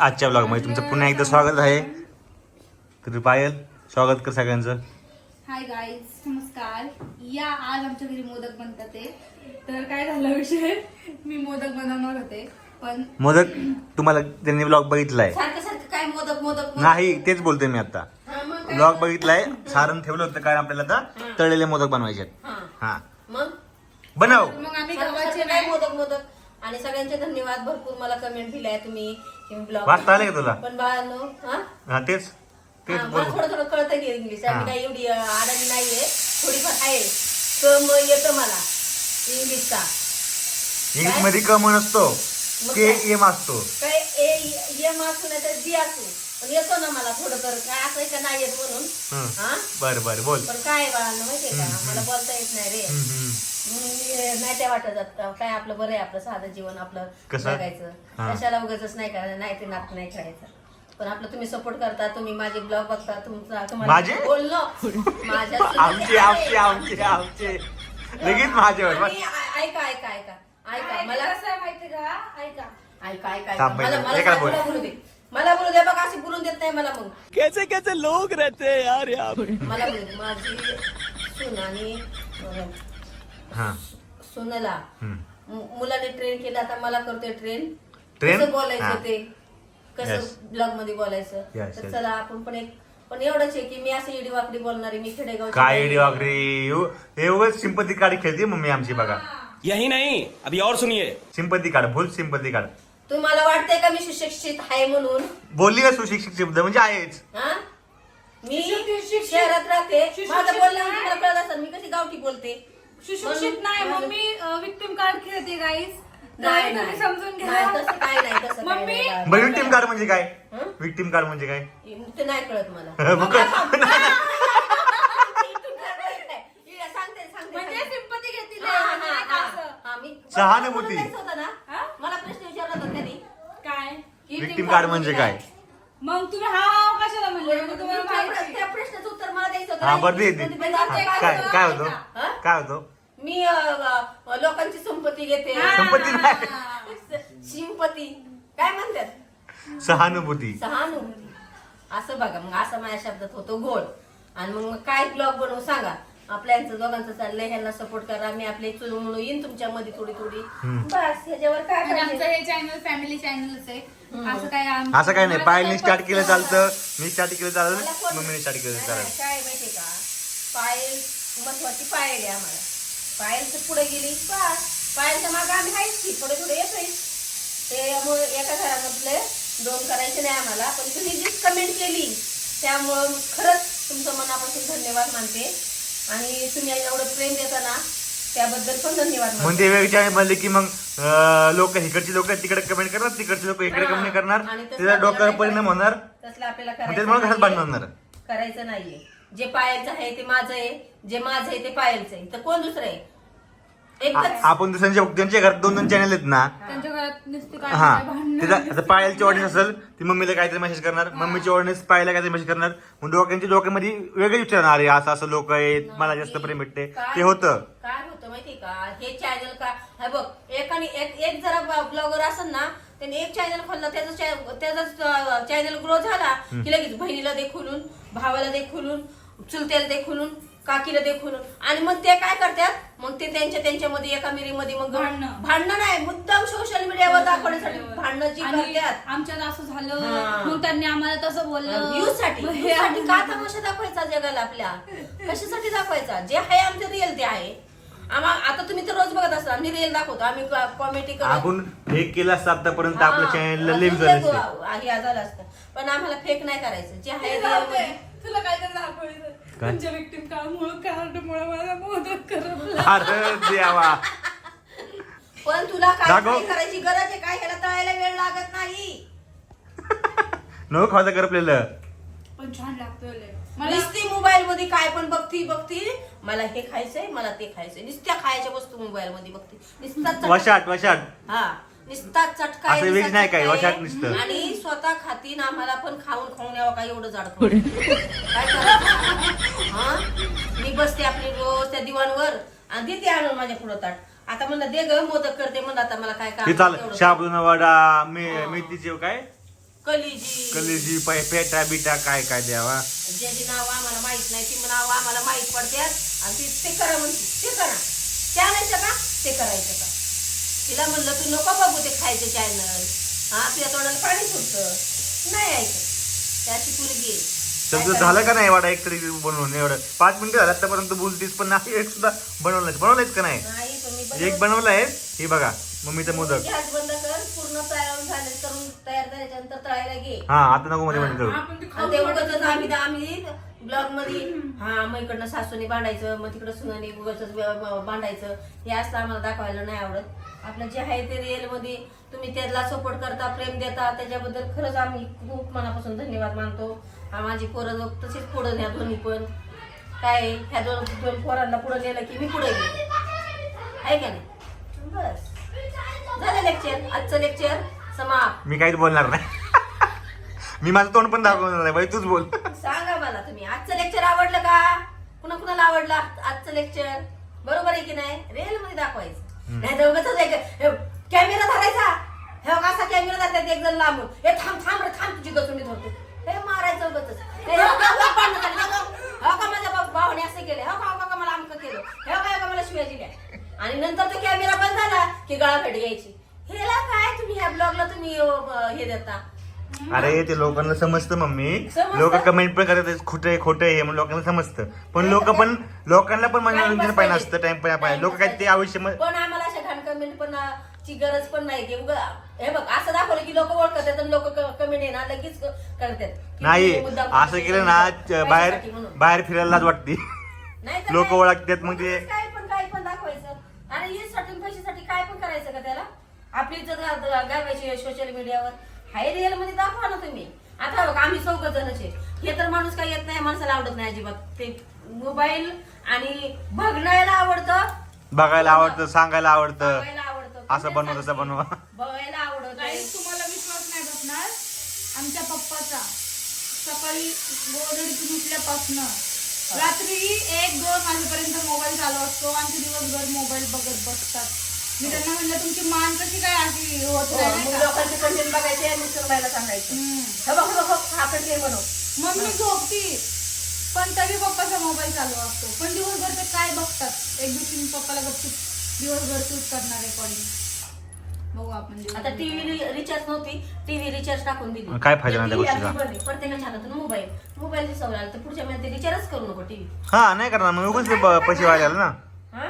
आजच्या ब्लॉगमध्ये तुमचं पुन्हा एकदा स्वागत आहे. तर पायल स्वागत कर सगळ्यांचं. हाय गाईज नमस्कार. या आज आमच्या घरी मोदक बनतात ते. तर काय झालं विषय? मी मोदक बनवणार होते पण मोदक तुम्हाला त्यांनी ब्लॉग बघितलाय. सारखं सारखं काय मोदक मोदक मोदक. नाही तेच बोलतोय मी आता. हा, मग काय? ब्लॉग बघितलाय सारण ठेवलं होतं कारण आपल्याला आता तळलेले मोदक बनवायचे आहेत. हा. हा. मग? बनव. मग आम्ही सारखं गव्हाचे सारखं काय नाही. मोदक मोदक? आणि सगळ्यांचे धन्यवाद भरपूर मला कमेंट दिलाय तुम्ही. ब्लॉग वाचता आले का तुला? पण बाळांनो हा? हा तेच. तेच हा, मला थोडं थोडं कळतं की इंग्लिश हा. आम्ही काही एवढी आडाणी नाहीये. थोडीफार आहे. क म येतं मला. इंग्लिशचा इंग्लिशमध्ये कम मग के काय? एम असतो. काय? ए एम असू नाही तर जी असू. पण येतो ना मला थोडं तर. काय असं आहे का नाही येत म्हणून. हं. बर बर बोल. पण काय आहे बाळांनो माहितीये का? मला बोलता येत नाही रे. म्हणून मी नाही त्या वाटत जात काय आपलं बरं आहे आपलं साधं जीवन आपलं कसं? जगायचं. हा. कशाला उगाच नाही करायचं नाही ते नात नाही खेळायचं. पण आपलं तुम्ही सपोर्ट करता तुम्ही माझे ब्लॉग बघता तुमचा तुम्हाला माझे? बोलणं माझ्या आमचे आमचे आमचे आमचे. लगेच माझ्यावर बस. आणि ऐ- ऐका ऐका. ऐका ऐका मला कसं आहे माहिती का? ऐका. ऐका ऐका ऐका. थांब, मला मला मला. बोलू. दे मला बोलू दे बघा अशी बोलून देत नाही मला मग. कैसे कैसे लोग रहते हैं यार यहाँ पे? मला बोलू माझी सून आणि अं, हा. सुनला. हं. मु- मुलाने ट्रेन केलं आता मला करतोय ट्रेन ट्रेन? कसं हा. बोलायचं ते? Yes. कसं ब्लॉगमध्ये बोलायचं? Yes, तर yes. चला आपण पण एक पण एवढंच आहे की मी असं इडी वाकडी बोलणारी मी खेडेगाव काय एडी वागरी हे उगाच सिंपती कार्ड खेळते मम्मी आमची बघा. यही नहीं अभी और सुनिए. Sympathy card full sympathy card तुम्हाला वाटतंय का मी सुशिक्षित आहे म्हणून बोलली का सुशिक्षित शब्द म्हणजे आहेच हा मी सुशिक्षित- शहरात राहते सुशिक्षित माझं बोलणं नाही. तुम्हाला कळत असेल मी कशी गावठी बोलते सुशिक्षित नाही म्हणून मम्मी विक्टिम कार्ड खेळते गाईज नाही समजून घ्या नाही, तसं काय नाही तसं काय मम्मी? नाही बाळा. बरं विक्टीम कार्ड म्हणजे काय हं? विक्टीम कार्ड म्हणजे काय ते नाही कळत मला मग काय? म्हणजे. सिंपती घेतील नाही का असं? मी- सहानुभूती. मला जायचं होतं ना हा? मला प्रश्न विचारला होता त्यांनी काय की विक्टीम टीम कार्ड म्हणजे काय मग तुम्ही हा हा कशाला म्हणले तुम्हाला त्या माहिती. त्या प्रश्नाचं उत्तर मला द्यायचं होतं हा. बरं दे दे. म्हणजे हा, काय काय होतं? काय होतो हा? काय होतो मी अ, अ, लोकांची संपत्ती घेते हा. संपत्ती नाही शिंपती काय म्हणतात सहानुभूती सहानुभूती असं बघा मग असं माझ्या शब्दात होतो गोड आणि मग मग काय ब्लॉग बनवू सांगा आपल्या यांचं दोघांचं चाललंय ह्यांना सपोर्ट करा मी आपले चुलू म्हणून येईन तुमच्या मध्ये थोडी. थोडी बस ह्याच्यावर काय आणि आमचं करायचं? हे चॅनल फॅमिली चॅनलच आहे. असं काय असं काय नाही पायलने स्टार्ट केलं चालतं मी स्टार्ट केलं मला चालतं कोण- मम्मीने स्टार्ट केलं नाही, चालतं. नाही, काय माहितीये का? पायल महत्वाची पायल आहे आम्हाला. पायलचं पुढे गेली बस. पायलच्या मागे आम्ही आहेच की थोडे थोडे येतोय. त्यामुळे एका घरामधले दोन करायचे नाही आम्हाला पण तुम्ही जी कमेंट केली. त्यामुळं खरंच तुमचं मनापासून धन्यवाद मानते. आणि तुम्ही एवढं प्रेम देता ना त्याबद्दल पण धन्यवाद मानते म्हणजे वेगळी म्हणले की मग लोक इकडची लोक तिकडे कमेंट करणार तिकडचे लोक इकडे. कमेंट करणार आणि तसं त्याचा डोक्यावर आपल्याला परिणाम होणार. तसलं आपल्याला मग करायचं घरात नाहीये. होणार करायचं नाहीये. जे पायलचं आहे ते माझं आहे जे माझं आहे ते पायलचं आहे. तर कोण दुसरं आहे? एकच. आपण दुसऱ्यांच्या घरात दोन दोन चॅनल आहेत ना. त्यांच्या घरात नुसते काय हा भांडणं. त्याचा आता पायलची ऑडियन्स असेल ती मम्मीला काहीतरी मेसेज करणार. मम्मीची ऑडियन्स पायला काहीतरी मेसेज करणार. मग डोक्यांच्या डोक्यामध्ये वेगळे विचारणार अरे असं असं लोक आहेत मला जास्त प्रेम भेटते. ते होतं. काय होतं माहितीये का? हे चॅनल का? हे बघ एकाने एक एक जरा ब्लॉगर असेल ना त्याने एक चॅनल खोलला त्याचा त्याचा चॅनल ग्रो झाला की लगेच बहिणीला दे खोलून भावाला दे खोलून चुलत्याला दे खोलून काकीला दे खोलून आणि मग ते काय करतात? मग ते त्यांच्या त्यांच्यामध्ये एका मिरीमध्ये मग भांडणं. भांडणं नाही मुद्दाम सोशल मीडियावर दाखवण्यासाठी भांडणं जी आणि करतात. आमच्यात असं झालं. हा. मग त्यांनी आम्हाला तसं बोललं. व्ह्यूजसाठी. मग हे का आम्ही- तमाशा दाखवायचा जगाला आपल्या? कशासाठी दाखवायचा? जे आहे आमचं रिअल ते आहे. आम्हा आता तुम्ही तर रोज बघत असता. आम्ही रिअल दाखवतो. आम्ही कॉमेडी आपण हे केलं असतं आतापर्यंत आपल्या चॅनलला लिव्ह झालं असतं. हे झालं असतं. पण आम्हाला फेक नाही करायचं. जे आहे तुला काय तर दाखवायचं काय? तुमच्या विक्टीम काळमुळे कार्डमुळे मला मोदक करपला अरे देवा पण तुला काय दाखव. करायची गरज आहे काय ह्याला तळायला वेळ लागत नाही न खावता करपलेलं पण छान लागतोय लय. मला नुसती मोबाईल मध्ये काय पण बघती बघती मला हे खायचंय मला ते खायचंय नुसत्या खायच्या वस्तू मोबाईल मध्ये बघती नुसता चटका- वशाट वशाट हा नुसता चटका आहे, असं वेज नुसता नाही काय, चटका आहे. वशाट नुसतं. आणि स्वतः खातीन आम्हाला पण खाऊन खाऊन यावं काय एवढं जाड. काय करायचं हा? मी बसते आपली रोज त्या दिवाणवर आणि देते आणून माझ्या पुढं ताट. आता म्हणलं दे ग मोदक करते म्हणलं आता मला काय काम ते चाल एवढं. शाबुदाना वडा मे मेथीचे काय? कलिजी. कलेजी पेटा बिटा काय काय द्यावा? ज्याची नाव आम्हाला माहीत नाही ती नाव आम्हाला माहीत पडतात आणि ती ते करा म्हणते ते करा. ते आणायचं का? ते करायचं का? तिला म्हणलं तू नको बघू ते खायचं चॅनल हा तुझ्या तोंडाला पाणी सुटतं. नाही ऐकत. त्याची पुरगी आहे. तर? झालं का नाही वाटा एक तरी बनवून एवढं? पाच मिनिटं झालं आतापर्यंत बोलतीस पण नाही एक सुद्धा बनवलं बनवलंयच का नाही? नाही पण मी एक बनवलं. आहे. हे बघा मम्मीचं मोदक. गॅस बंद कर पूर्ण तयार झाले करून तयार झाल्याच्यानंतर तळायला घे. हा आता नको मध्ये मध्ये करू. ब्लॉगमध्ये हा मग इकडनं सासूने बांधायचं मग तिकडं सुनाने बांधायचं हे असं आम्हाला दाखवायला नाही आवडत. आपलं जे आहे ते रिअलमध्ये तुम्ही त्याला सपोर्ट करता प्रेम देता त्याच्याबद्दल खरंच आम्ही खूप मनापासून धन्यवाद मानतो. माझी पोरं लोक तशीच पुढं न्या दोन्ही पण. काय ह्या दोन दोन पोरांना पुढं नेलं की मी पुढे गेले आहे का नाही? बस. झालं लेक्चर आजचं लेक्चर समाप्त. मी काहीच बोलणार नाही. मी माझं तोंड पण दाखवणार नाही. बाई तूच बोल. सांगा मला तुम्ही आजचं लेक्चर आवडलं का? कुणा कुणाला आवडलं आजचं लेक्चर बरोबर आहे की नाही? रेल मध्ये दाखवायचं. नाही तर उगाच कॅमेरा धरायचा. हे असा कॅमेरा धरतात एक जण लांबून. हे थांब थांब रे थांब तुझी गचुंडी धरतो. हे मारायचं उगाचच. हे का, माझ्या भावाने असं केलं. हो का का मला अमकं केलं. हे हो का, मला शिवाय दिल्या आणि नंतर तो कॅमेरा बंद झाला की गळाफेट घ्यायची. हेला काय तुम्ही ह्या ब्लॉगला तुम्ही हे देता? अरे ते लोकांना समजतं मम्मी? लोक कमेंट पण करतात खोटं आहे खोटं आहे हे म्हणून लोकांना समजतं. पण लोक पण लोकांना पण मनोरंजन पाहिजे. असतं टाइम पाहिजे. लोक काय ते आयुष्य पण आम्हाला अशा घाण कमेंट पण ची गरज पण नाही की उगा हे बघ असं दाखवलं की लोक ओळखतात आणि लोक कमेंट आहे ना लगेच करतात. की नाही असं केलं ना पैशासाठी बाहेर म्हणून. बाहेर फिरायला लाज वाटते. नाही तर लोक काय? ओळखतात मग ते. काय पण काय पण दाखवायचं. आणि साठी पैशासाठी काय पण करायचं का त्याला? आपली इज्जत गा- गावायची सोशल मीडियावर हाय रिअलमध्ये दाखवा ना तुम्ही. आता बघ आम्ही चौघ जणच आहे. हे तर माणूस काही येत नाही माणसाला आवडत नाही अजिबात. ते मोबाईल आणि बघण्याला आवडतं. बघायला आवडतं सांगायला आवडतं. बघायला आवडतं. असं बनव तसं बनवा. बघायला आवडत. तुम्हाला विश्वास नाही बसणार. आमच्या पप्पाचा. सकाळी गोदडीतून उठल्यापासून. रात्री एक दोन वाजेपर्यंत मोबाईल चालू असतो. आणि ते दिवसभर मोबाईल बघत बसतात. मी त्यांना म्हणलं तुमची मान कशी काय अशी होत हो, नाही मग का? लोकांचे कंटेंट बघायचे आणि मिसळबाईला सांगायचं. हम्म. हे बघ हे बघ, हा कंटेंट बनव. मम्मी झोपती. पण तरी पप्पाचा मोबाईल चालू असतो. पण दिवसभर ते काय बघतात? एक दिवशी मी पप्पाला गपचूप दिवसभर शूट करणार रेकॉर्डिंग बघू आपण दिवसभर. आता टीव्ही रिचार्ज नव्हती. टीव्ही रिचार्ज टाकून दिली. काय फायदा नाही त्या TV गोष्टीचा? आपली बंद आहे. प्रत्येकाच्या हातात मोबाईल मोबाईलची सवय आली तर पुढच्या महिन्यात रिचार्ज करू नको टीव्ही हा नाही करणार. मग उगाच ते प- पैसे वाढले ना. हा?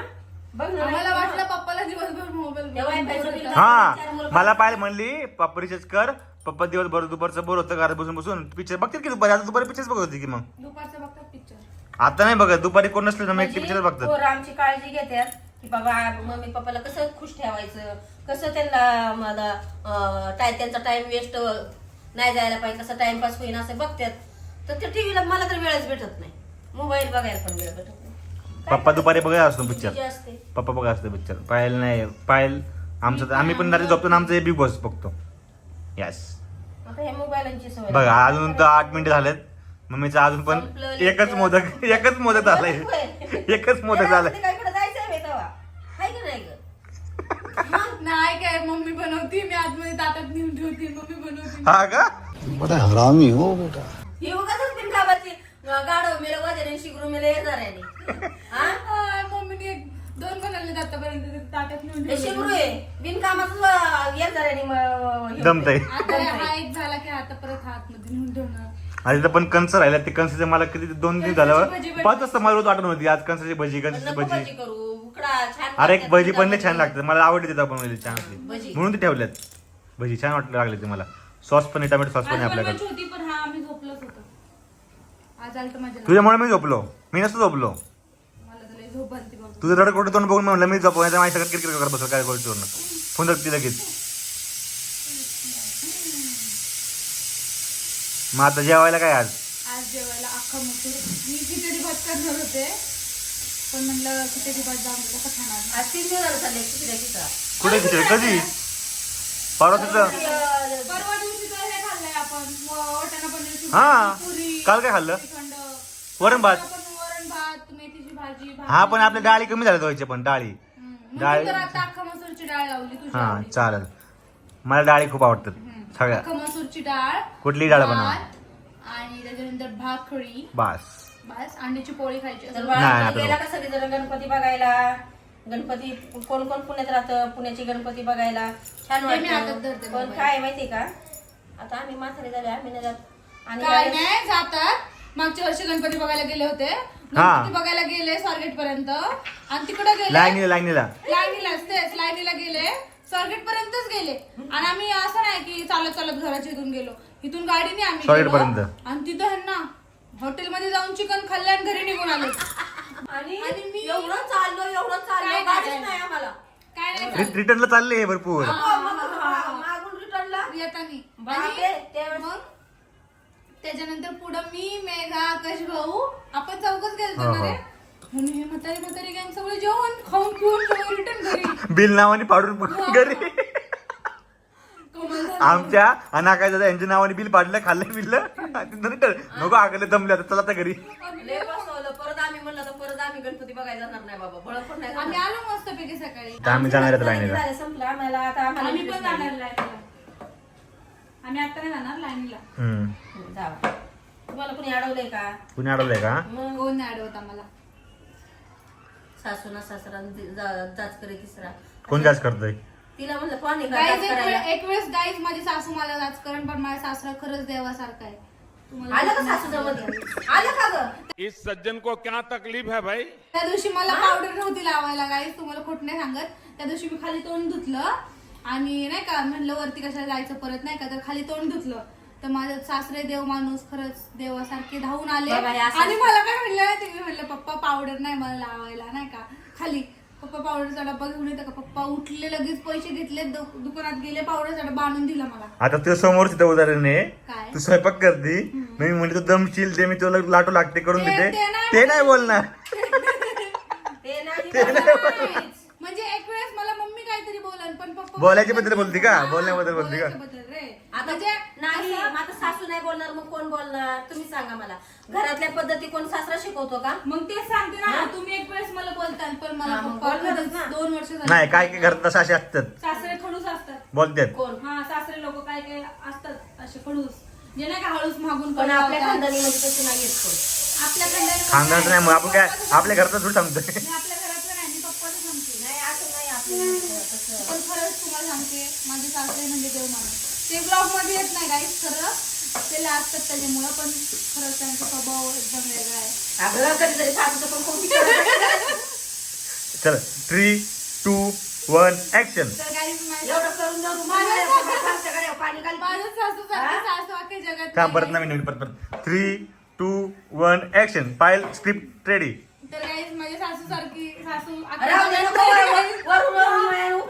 बघ ना आम्हाला वाटलं पप्पाला दिवसभर मोबाईल तेव्हा बघून पैसे बोर बिल होतं. हा मला पाहिलं म्हणली पप्पा रिचार्ज कर. पप्पा दिवस बरं दुपारचं बोर होतं घरात बसून बसून. पिक्चर बघतील की दुपारी? आता दुपारी पिक्चर बघत होती की मग? दुपारचं बघतात पिक्चर आता नाही बघत. दुपारी कोण नसलं ना मग एकटी म्हणजे पिक्चर बघतात. पोरं आमची काळजी घेतात की बाबा मम्मी पप्पाला कसं खुश ठेवायचं? कसं त्यांना मला अं, टाय- त्यांचा टाइम वेस्ट नाही जायला पाहिजे कसं टाइमपास होईन असं बघतात. तर ते टीव्हीला मला तर वेळच भेटत नाही. मोबाईल बघायला पण वेळ भेटत नाही. पप्पा दुपारी बघत असतो? पिक्चर असते. पप्पा बघत असतो पिक्चर पायल नाही. पायल आमचं तर- आम्ही पण रात्री झोपतो ना आमचं बिग बॉस बघतो. यस आता हे मोबाईलची सवय बघा अजून तर आठ मिनिटं झालेत. मम्मीचं अजून पण संपलं एकच लेकरं. मोदक एकच मोदक झालंय. एकच मोदक झालंय. काय कडे जायचंय बे तेव्हा? हाय की नाही ग? नाही काय मम्मी बनवती? मी आतमध्ये ताटात नेऊन ठेवते. मम्मी बनवती. हा का? बड़ा हरामी हो बेटा. ही उगाच बिनकामाची गाडव मेलं वजन शिकरू मेलं येणार आहे हा? आ, मम्मीने एक दोन बनवले ते ताटात नेऊन हे आहे. बिनकामाचं आता हा एक झाला की आता परत हात मध्ये नेऊन ठेवणार. आणि तिथं पण कंस राहिला ते कंसाचे मला किती दोन दिवस झाल्यावर भजी पाच वाजता मला रोज आठवण होती आज कंसाची भजी कंसाची नको भजी भजी. करू उकडा छान अरे एक लागतात, भजी पण. छान लागते मला आवडते तिथं बनवलेली छान भजी. होती म्हणून ते ठेवल्यात भजी छान वाटलं लागले ते मला. सॉस पण आहे टोमॅटो सॉस पण आहे आपल्याकडे बनवायची होती पण हा आम्ही झोपलोच होतो. आज आलं तर माझ्या तुझ्यामुळे मी झोपलो. मी नसतो झोपलो मला तर लय झोप आलती बाबा तुझं रड कुठे तोंड बघून म्हणलं मी नाही माझ्या सगळं किरकिर करत बसलो काय गोष्टीवरून फोन धरती लगेच. मग आता जेवायला काय आज? आज जेवायला अख्खा मसूर मी खिचडी भात करणार होते पण म्हणलं खिचडी भात कसं खाणार? आज तीन दिवस झाले चालले खिचड्या खिचडा. कुठे खिचडी? कधी? परवा तिथं? परवा दिवशी तर हे खाल्लंय आपण. म- वाटाणा हा. पुरी काल काय खाल्लं? श्रीखंड. वरण भात आपण वरण भात मेथीची भाजी. हा पण आपल्या डाळी कमी झाल्या व्हायच्या पण डाळी. डाळ- अख्खा मसूरची लावली हा आवडीची. चालेल. मला डाळी खूप आवडतात सगळ्या. अख्खा मसूरची डाळ कुठली डाळ बनवा. भात, आणि त्याच्यानंतर भाकरी. बास. बस अंड्याची पोळी खायची तर असं. बाळा, नाही, तुम्ही आता गेला का सगळेजण गणपती बघायला? गणपती कोण कोण पुण्यात राहतं? पुण्याची गणपती बघायला. छान ते मी हातात वाटतं धरते पण मोबाईल. काय माहितीये का? आता आम्ही म्हातारे झाले आम्ही नाही जात. आणि काय यावेळेस- नाही जातात. मागच्या वर्षी गणपती बघायला गेले होते. गणपती बघायला गेले स्वारगेट पर्यंत आणि तिकडे गेले लाईनीला लाईनीला लाईनीलाच तेच लाईनीला गेले. स्वारगेट पर्यंतच गेले. आणि आम्ही असं नाही की चालत चालत घराच्या इथून गेलो. इथून गाडीने आम्ही स्वारगेट गेलो. पर्यंत. आणि तिथं ह्यांना हॉटेलमध्ये जाऊन चिकन खाल्लं आणि घरी निघून आलो. आणि आणि मी- एवढं चाललो एवढं चाललो. गाडीच नाही. नाही. आम्हाला. काय नाही रिटर्नला चालले भरपूर. हो, मागून रिटर्नला येतानी बापरे, त्यावेळेस- मग? त्याच्यानंतर पुढं मी मेघा आकाश भाऊ आपण चौकच गेलतो हो, रे? म्हणून हे म्हातारी म्हातारी गँग सगळे जेवण खाऊन पिऊन रिटर्न घरी. बिल नावाने पाडून घरी. कमाल झाली. आमच्या अनाकाय दादा यांच्या नावाने बिल पाडलं खाल्लं बिल्लं तिथं रिटर्न नको आगले दमले आता चला आता घरी. लय बसवलं. परत आम्ही म्हणलं तर परत आम्ही गणपती बघायला जाणार नाही बाबा. बळ पण नाही आम्ही. आलो मस्त पैकी सकाळी. तर आम्ही जाणार आहेत आमचं लाईनीला. झालं, संपलं आम्हाला आता आम्हाला आम्ही पण. जाणार लाईनीला. आम्ही आता नाही जाणार लाईनीला. हम्म. हं, जावा. तुम्हाला कोणी अडवलंय का? कुणी अडवलंय का? मग कोण नाही अडवत आम्हाला. सासूना सासरा दि- जा- जाच करे तिसरा. कोण जास्त करतोय? तिला म्हणलं कोणी का गाईज जाच एक करायला वेळ- एक वेळेस गाईज माझी सासू मला राजकारण पण माझा सासरा खरंच देवासारखा आहे. तुम्हाला आलं का सासूच्या मध्ये आलं का ग? इस सज्जन को क्या तकलीफ है भाई? त्या दिवशी मला पावडर नव्हती लावायला गाईज तुम्हाला खोट नाही सांगत. त्या दिवशी मी खाली तोंड धुतलं. आणि नाही का म्हणलं वरती कशाला जायचं परत नाही का तर खाली तोंड धुतलं. तर माझं सासरे देव माणूस खरंच देवासारखे धावून आले. बाबा, हे असं- आणि मला काय म्हणलं माहिती मी म्हणलं पप्पा पावडर नाही मला लावायला नाही का? खाली. पप्पा पावडरचा डब्बा घेऊन येतं का? पप्पा उठले लगेच पैसे घेतले दु- दुकानात गेले पावडरचा डब्बा आणून दिला मला. आता तुझ्या समोर तिथं उदाहरण आहे काय? तू स्वयंपाक करते. मी म्हणते तू दमशील ते मी तुला लाटू लागते करून ते- देते. ते नाही ते नाही बोलणार. ते नाही नाहीच. म्हणजे एक वेळेस मला मम्मी काहीतरी बोलायच्या बद्दल बोलती का? बोलण्याबद्दल बोलती का? बोलायच्याबद्दल रे. आता म्हणजे नाही आता सासू नाही बोलणार मग कोण बोलणार? तुम्ही सांगा मला. घरातल्या पद्धती कोण सासरा शिकवतो का? मग तेच सांगते ना तुम्ही एक वेळेस मला बोलताल पण मला हा, मग पप्पा बोलणारच कधीच ना. दोन वर्ष झाली. नाही काय काय घरात तसं असे असतात? सासरे खडूस असतात. बोलतात. कोण? हा सासरे लोक काय काय असतात असे खडूस. जे नाही का हळूच मागून पण पण आपल्या. खानदानी मध्ये तशी नाही येत कोण. आपल्या खानदानी खानदानचं नाही मग आपण काय आपल्या घरचा थोडी सांगतोय. आपल्या घरातलं नाही मी पप्पाचं सांगते नाही असं नाही आपलं तसं. पण खरंच तुम्हाला सांगते माझे सासरे म्हणजे देव माणूस ते ब्लॉगमध्ये येत नाही गाईस खरं. ते लाजतात त्याच्यामुळं पण खरंच त्यांचा स्वभाव एकदम वेगळा आहे. अगं कधीतरी सासूचं पण खूप विचार करतात. चल थ्री टू वन ऍक्शन तर गाईस एवढं करून जाऊ माझ्या- आमच्याकडे पाणी घाल. माझं सासू सारखी सासू अख्ख्या जगात का नाही परत. नवीन नवीन परत परत. Three two one action Payal script ready तर माझ्या सासू सारखी राहू दे, नको वरून- गाईस. वरून वरून.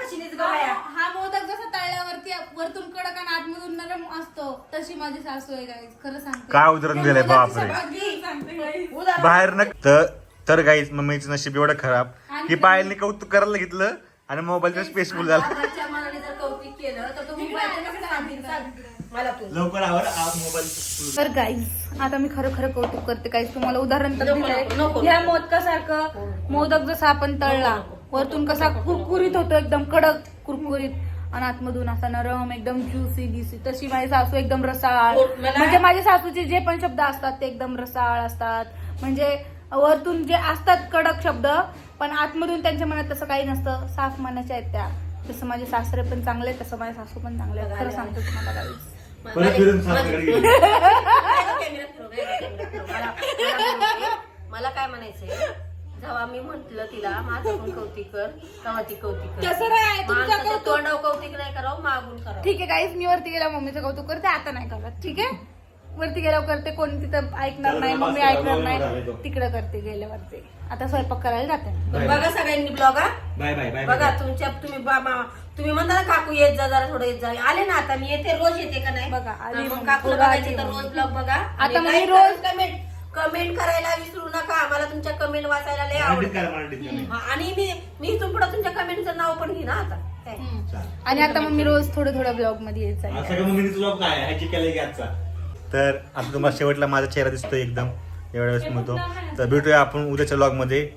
हा मोदक जसा तळल्यावरती वरतून कडक आणि आतमधून नरम असतो तशी माझी सासू आहे गाईस खरं सांगते काय उदाहरण दिलंय बापरे. सांगते गाईस. उदाहरण- बाहेर न तर तर गाईच मम्मीचं नशीब एवढं खराब की पायलने कौतुक करायला घेतलं आणि मोबाईलचा स्पेसफुल झाला बाबाच्या मनाने जर कौतुक केलं तर तुम्ही बाहेर कसं सांगतील? सांग. मला तू लवकर आवर मोबाईल तर गाईज आता मी खरं खरं कौतुक करते गाईज तुम्हाला उदाहरण तर नको. नको. ह्या मोदकासारखं मोदक जसा आपण तळला वरतून कसा कुरकुरीत होतो एकदम कडक कुरकुरीत. आणि आतमधून असा नरम एकदम ज्युसी बिसी तशी माझी सासू एकदम रसाळ. हो, मला- म्हणजे माझ्या सासूचे जे पण शब्द असतात ते एकदम रसाळ असतात. म्हणजे वरतून जे असतात कडक शब्द पण आतमधून त्यांच्या मनात तसं काही नसतं. साफ मनाच्या आहेत त्या. तसं माझे सासरे पण चांगले आहेत, तसं माझे सासू पण चांगले आहेत. खरं सांगतो तुम्हाला परत फिरून सासऱ्याकडे गेली. मला- काय म्हणायचंय? जेव्हा मी म्हंटल तिला माझं पण कौतिक कर तेव्हा ती कौतिक कर. तसं नाही, तुमचं माणसाचं कौतुक- तोंडावर कौतिक नाही करावं मागून करावं. ठीक आहे गाईज मी वरती गेल्या मम्मीचं कौतुक करते आता नाही करत. ठीक आहे? वरती गेल्यावर करते कोणी तिथं ऐकणार नाही मम्मी ऐकणार नाही. तिकडे करते गेल्यावरती. आता स्वयंपाक करायला जाते. बघा सगळ्यांनी ब्लॉग हा. बाय बाय बाय बघा तुमच्या तुम्ही बाबा तुम्ही म्हणता ना काकू येत जा जरा थोडं येत जा. आले ना आता मी येते रोज येते का नाही? बघा, थोडं बघायचं तर. रोज ब्लॉग बघा. आता मग मी रोज- कमेंट कमेंट करायला विसरू नका. आम्हाला तुमच्या कमेंट वाचायला लय आवडतं. हा, आणि मी मी इथून पुढे तुमच्या कमेंटचं नाव पण घेईन आता? आणि आता मग मी रोज थोडं थोडं ब्लॉगमध्ये मम्मीने तुला काय ह्याची केलं की आजचा? तर आता तुम्हाला शेवटला माझा चेहरा दिसतोय एकदम. एवढ्या वेळेस म्हणतो. तर भेटूया आपण उद्याच्या लॉगमध्ये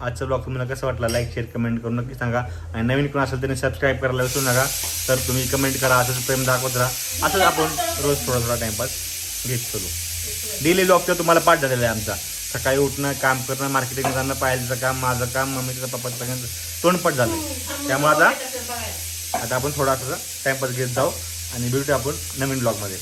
आजचा ब्लॉग तुम्हाला कसं वाटला? लाईक शेअर कमेंट करून नक्की सांगा. आणि नवीन कोण असेल त्यांनी सबस्क्राईब करायला विसरू नका. तर तुम्ही कमेंट करा असंच प्रेम दाखवत राहा. असंच आपण रोज थोडा थोडा टाइमपास घेत चलू. डेली ब्लॉग तर तुम्हाला पाठ झालेला आहे आमचा. सकाळी उठणं काम करणं मार्केटिंग जाणं पायलचं काम माझं काम मम्मीचं पप्पाचं सगळ्यांचं तोंडपट झालं त्यामुळे आता आता आपण थोडा टाइमपास घेत जाऊ. आणि भेटू आपण नवीन ब्लॉगमध्ये